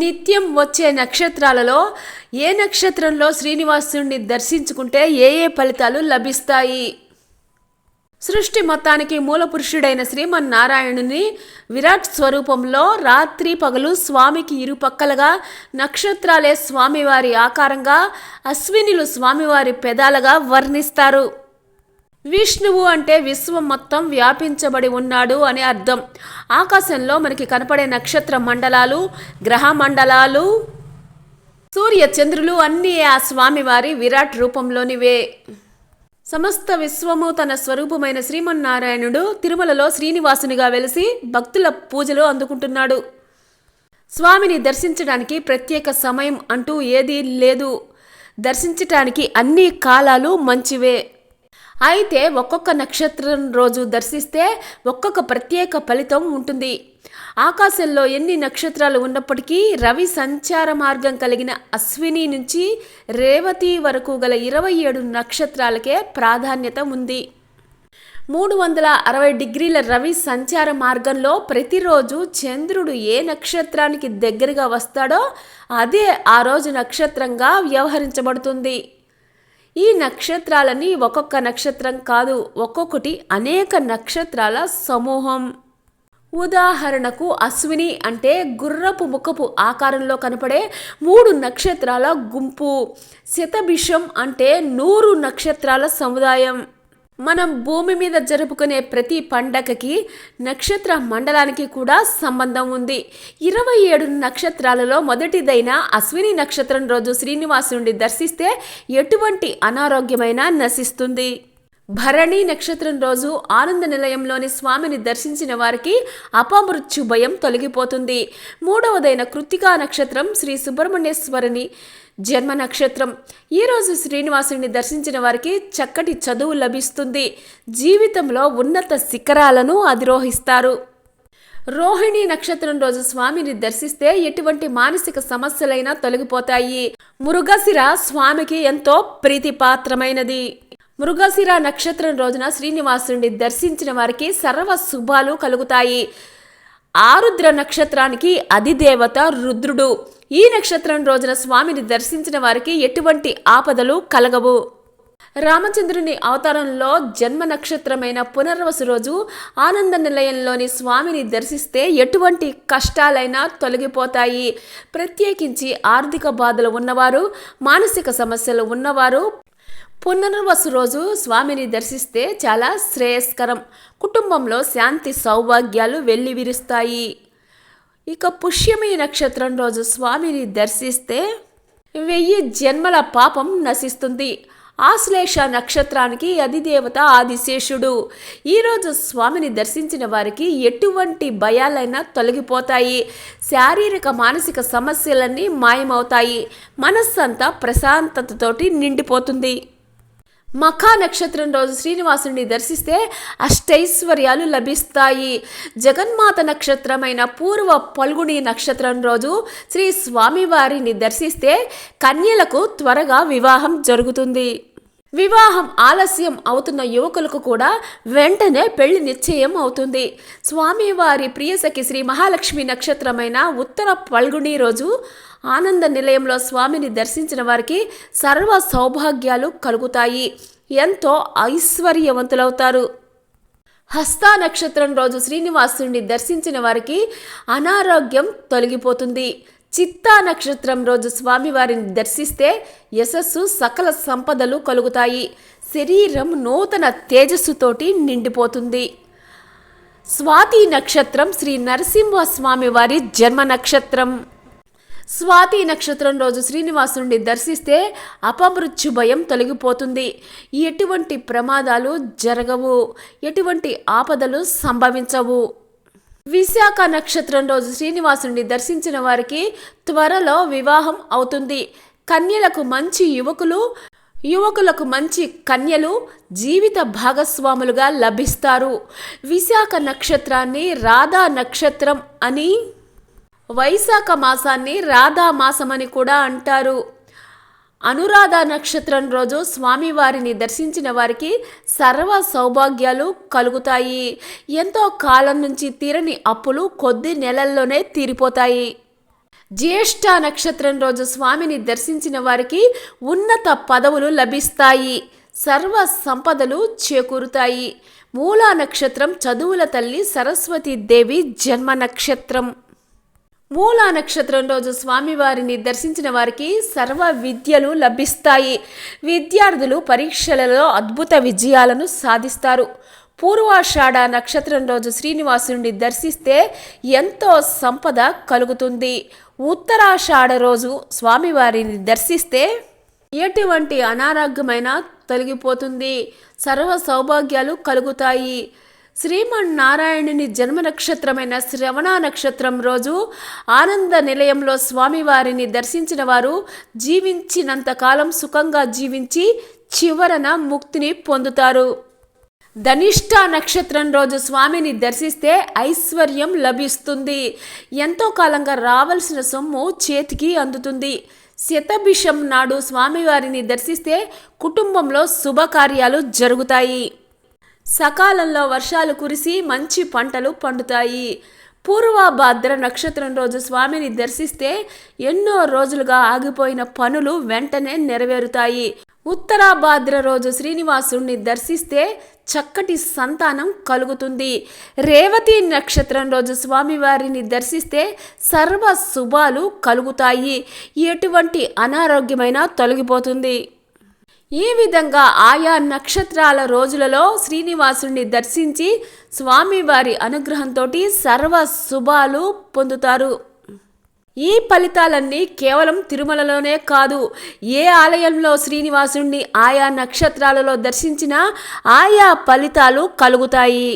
నిత్యం వచ్చే నక్షత్రాలలో ఏ నక్షత్రంలో శ్రీనివాసుని దర్శించుకుంటే ఏ ఏ ఫలితాలు లభిస్తాయి? సృష్టి మొత్తానికి మూల పురుషుడైన శ్రీమన్నారాయణుని విరాట్ స్వరూపంలో రాత్రి పగలు స్వామికి ఇరుపక్కలుగా నక్షత్రాలే స్వామివారి ఆకారంగా అశ్వినిలు స్వామివారి పెదాలుగా వర్ణిస్తారు. విష్ణువు అంటే విశ్వం మొత్తం వ్యాపించబడి ఉన్నాడు అని అర్థం. ఆకాశంలో మనకి కనపడే నక్షత్ర మండలాలు గ్రహ మండలాలు సూర్య చంద్రులు అన్నీ ఆ స్వామివారి విరాట్ రూపంలోనివే. సమస్త విశ్వము తన స్వరూపమైన శ్రీమన్నారాయణుడు తిరుమలలో శ్రీనివాసునిగా వెలిసి భక్తుల పూజలు అందుకుంటున్నాడు. స్వామిని దర్శించడానికి ప్రత్యేక సమయం అంటూ ఏదీ లేదు. దర్శించటానికి అన్ని కాలాలు మంచివే. అయితే ఒక్కొక్క నక్షత్రం రోజు దర్శిస్తే ఒక్కొక్క ప్రత్యేక ఫలితం ఉంటుంది. ఆకాశంలో ఎన్ని నక్షత్రాలు ఉన్నప్పటికీ రవి సంచార మార్గం కలిగిన అశ్విని నుంచి రేవతి వరకు గల ఇరవై ఏడు నక్షత్రాలకే ప్రాధాన్యత ఉంది. మూడు వందల అరవై డిగ్రీల రవి సంచార మార్గంలో ప్రతిరోజు చంద్రుడు ఏ నక్షత్రానికి దగ్గరగా వస్తాడో అదే ఆ రోజు నక్షత్రంగా వ్యవహరించబడుతుంది. ఈ నక్షత్రాలని ఒక్కొక్క నక్షత్రం కాదు ఒక్కొక్కటి అనేక నక్షత్రాల సమూహం. ఉదాహరణకు అశ్విని అంటే గుర్రపు ముఖపు ఆకారంలో కనపడే మూడు నక్షత్రాల గుంపు. శతభిషం అంటే నూరు నక్షత్రాల సముదాయం. మనం భూమి మీద జరుపుకునే ప్రతి పండగకి నక్షత్ర మండలానికి కూడా సంబంధం ఉంది. ఇరవై ఏడు నక్షత్రాలలో మొదటిదైన అశ్విని నక్షత్రం రోజు శ్రీనివాసుని దర్శిస్తే ఎటువంటి అనారోగ్యమైనా నశిస్తుంది. భరణి నక్షత్రం రోజు ఆనంద నిలయంలోని స్వామిని దర్శించిన వారికి అపమృత్యు భయం తొలగిపోతుంది. మూడవదైన కృత్తికా నక్షత్రం శ్రీ సుబ్రహ్మణ్యేశ్వరుని జన్మ నక్షత్రం. ఈరోజు శ్రీనివాసుని దర్శించిన వారికి చక్కటి చదువు లభిస్తుంది. జీవితంలో ఉన్నత శిఖరాలను అధిరోహిస్తారు. రోహిణి నక్షత్రం రోజు స్వామిని దర్శిస్తే ఎటువంటి మానసిక సమస్యలైనా తొలగిపోతాయి. మృగశిర స్వామికి ఎంతో ప్రీతిపాత్రమైనది. మృగశిర నక్షత్రం రోజున శ్రీనివాసుని దర్శించిన వారికి సర్వ శుభాలు కలుగుతాయి. ఆరుద్ర నక్షత్రానికి అధిదేవత రుద్రుడు. ఈ నక్షత్రం రోజున స్వామిని దర్శించిన వారికి ఎటువంటి ఆపదలు కలగవు. రామచంద్రుని అవతారంలో జన్మ నక్షత్రమైన పునర్వసు రోజు ఆనంద నిలయంలోని స్వామిని దర్శిస్తే ఎటువంటి కష్టాలైనా తొలగిపోతాయి. ప్రత్యేకించి ఆర్థిక బాధలు ఉన్నవారు మానసిక సమస్యలు ఉన్నవారు పునర్వసు రోజు స్వామిని దర్శిస్తే చాలా శ్రేయస్కరం. కుటుంబంలో శాంతి సౌభాగ్యాలు వెల్లివిరుస్తాయి ఇక పుష్యమి నక్షత్రం రోజు స్వామిని దర్శిస్తే వెయ్యి జన్మల పాపం నశిస్తుంది. ఆశ్లేష నక్షత్రానికి అధిదేవత ఆదిశేషుడు. ఈరోజు స్వామిని దర్శించిన వారికి ఎటువంటి భయాలైనా తొలగిపోతాయి. శారీరక మానసిక సమస్యలన్నీ మాయమవుతాయి. మనస్సంతా ప్రశాంతతతోటి నిండిపోతుంది. మఖా నక్షత్రం రోజు శ్రీనివాసుని దర్శిస్తే అష్టైశ్వర్యాలు లభిస్తాయి. జగన్మాత నక్షత్రమైన పూర్వ పల్గుని నక్షత్రం రోజు శ్రీ స్వామివారిని దర్శిస్తే కన్యలకు త్వరగా వివాహం జరుగుతుంది. వివాహం ఆలస్యం అవుతున్న యువకులకు కూడా వెంటనే పెళ్ళి నిశ్చయం అవుతుంది. స్వామివారి ప్రియసఖి శ్రీ మహాలక్ష్మి నక్షత్రమైన ఉత్తర పల్గుని రోజు ఆనంద నిలయంలో స్వామిని దర్శించిన వారికి సర్వ సౌభాగ్యాలు కలుగుతాయి. ఎంతో ఐశ్వర్యవంతులవుతారు. హస్త నక్షత్రం రోజు శ్రీనివాసుని దర్శించిన వారికి అనారోగ్యం తొలగిపోతుంది. చిత్తా నక్షత్రం రోజు స్వామివారిని దర్శిస్తే యశస్సు సకల సంపదలు కలుగుతాయి. శరీరం నూతన తేజస్సుతోటి నిండిపోతుంది. స్వాతి నక్షత్రం శ్రీ నరసింహ స్వామివారి జన్మ నక్షత్రం. స్వాతి నక్షత్రం రోజు శ్రీనివాసుని దర్శిస్తే అపమృత్యు భయం తొలగిపోతుంది. ఎటువంటి ప్రమాదాలు జరగవు. ఎటువంటి ఆపదలు సంభవించవు. విశాఖ నక్షత్రం రోజు శ్రీనివాసుని దర్శించిన వారికి త్వరలో వివాహం అవుతుంది. కన్యలకు మంచి యువకులు యువకులకు మంచి కన్యలు జీవిత భాగస్వాములుగా లభిస్తారు. విశాఖ నక్షత్రాన్ని రాధా నక్షత్రం అని వైశాఖ మాసాన్ని రాధా మాసమని కూడా అంటారు. అనురాధ నక్షత్రం రోజు స్వామివారిని దర్శించిన వారికి సర్వ సౌభాగ్యాలు కలుగుతాయి. ఎంతో కాలం నుంచి తీరని అప్పులు కొద్ది నెలల్లోనే తీరిపోతాయి. జ్యేష్ఠ నక్షత్రం రోజు స్వామిని దర్శించిన వారికి ఉన్నత పదవులు లభిస్తాయి. సర్వ సంపదలు చేకూరుతాయి. మూలా నక్షత్రం చదువుల తల్లి సరస్వతి దేవి జన్మ నక్షత్రం. మూలా నక్షత్రం రోజు స్వామివారిని దర్శించిన వారికి సర్వ విద్యలు లభిస్తాయి. విద్యార్థులు పరీక్షలలో అద్భుత విజయాలను సాధిస్తారు. పూర్వాషాఢ నక్షత్రం రోజు శ్రీనివాసుని దర్శిస్తే ఎంతో సంపద కలుగుతుంది. ఉత్తరాషాఢ రోజు స్వామివారిని దర్శిస్తే ఎటువంటి అనారోగ్యమైన తొలగిపోతుంది. సర్వ సౌభాగ్యాలు కలుగుతాయి. శ్రీమన్నారాయణుని జన్మ నక్షత్రమైన శ్రవణ నక్షత్రం రోజు ఆనంద నిలయంలో స్వామివారిని దర్శించిన వారు జీవించినంతకాలం సుఖంగా జీవించి చివరన ముక్తిని పొందుతారు. ధనిష్ట నక్షత్రం రోజు స్వామిని దర్శిస్తే ఐశ్వర్యం లభిస్తుంది. ఎంతో కాలంగా రావాల్సిన సొమ్ము చేతికి అందుతుంది. శతభిషం నాడు స్వామివారిని దర్శిస్తే కుటుంబంలో శుభకార్యాలు జరుగుతాయి. సకాలంలో వర్షాలు కురిసి మంచి పంటలు పండుతాయి. పూర్వభాద్ర నక్షత్రం రోజు స్వామిని దర్శిస్తే ఎన్నో రోజులుగా ఆగిపోయిన పనులు వెంటనే నెరవేరుతాయి. ఉత్తరాభాద్ర రోజు శ్రీనివాసుణ్ణి దర్శిస్తే చక్కటి సంతానం కలుగుతుంది. రేవతి నక్షత్రం రోజు స్వామివారిని దర్శిస్తే సర్వ శుభాలు కలుగుతాయి. ఎటువంటి అనారోగ్యమైన తొలగిపోతుంది. ఈ విధంగా ఆయా నక్షత్రాల రోజులలో శ్రీనివాసుని దర్శించి స్వామివారి అనుగ్రహంతో సర్వ శుభాలు పొందుతారు. ఈ ఫలితాలన్నీ కేవలం తిరుమలలోనే కాదు ఏ ఆలయంలో శ్రీనివాసుణ్ణి ఆయా నక్షత్రాలలో దర్శించినా ఆయా ఫలితాలు కలుగుతాయి.